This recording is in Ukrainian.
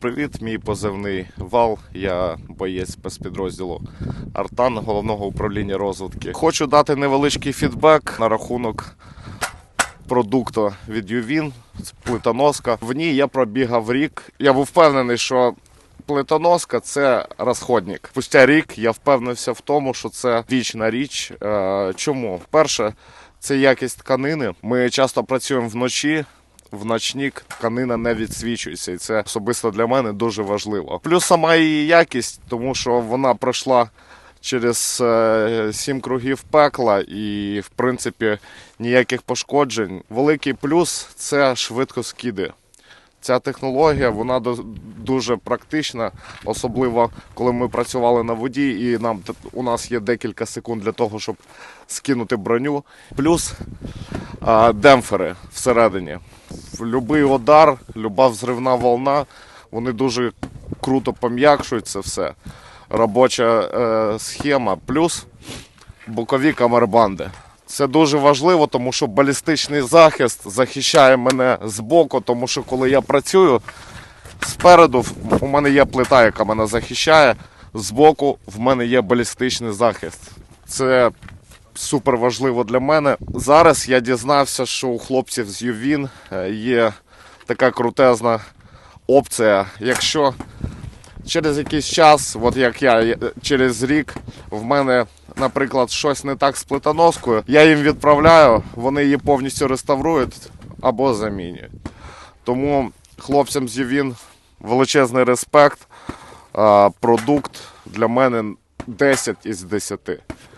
Привіт, мій позивний вал. Я боєць спецпідрозділу Артан головного управління розвитки. Хочу дати невеличкий фідбек на рахунок продукту від Ювін, плитоноска. В ній я пробігав рік. Я був впевнений, що плитоноска це розходник. Спустя рік я впевнився в тому, що це вічна річ. Е, Чому? Перше, це якість тканини. Ми часто працюємо вночі. В ночник тканина не відсвічується, і це особисто для мене дуже важливо. Плюс сама її якість, тому що вона пройшла через е, сім кругів пекла, і в принципі ніяких пошкоджень. Великий плюс це швидкоскиди. Ця технологія вона дуже практична, особливо коли ми працювали на воді, і нам у нас є декілька секунд для того, щоб скинути броню. Плюс демпфери всередині. Любий удар, люба взривна волна, вони дуже круто пом'якшують це все. Робоча е, схема, плюс бокові камербанди. Це дуже важливо, тому що балістичний захист захищає мене з боку, тому що коли я працюю спереду, у мене є плита, яка мене захищає. Збоку в мене є балістичний захист. Це супер важливо для мене. Зараз я дізнався, що у хлопців з Ювін е, є така крутезна опція. Якщо через якийсь час, от як я через рік, в мене, наприклад, щось не так з плитоноскою, я їм відправляю, вони її повністю реставрують або замінюють. Тому хлопцям з Ювін величезний респект. Продукт для мене 10 із 10.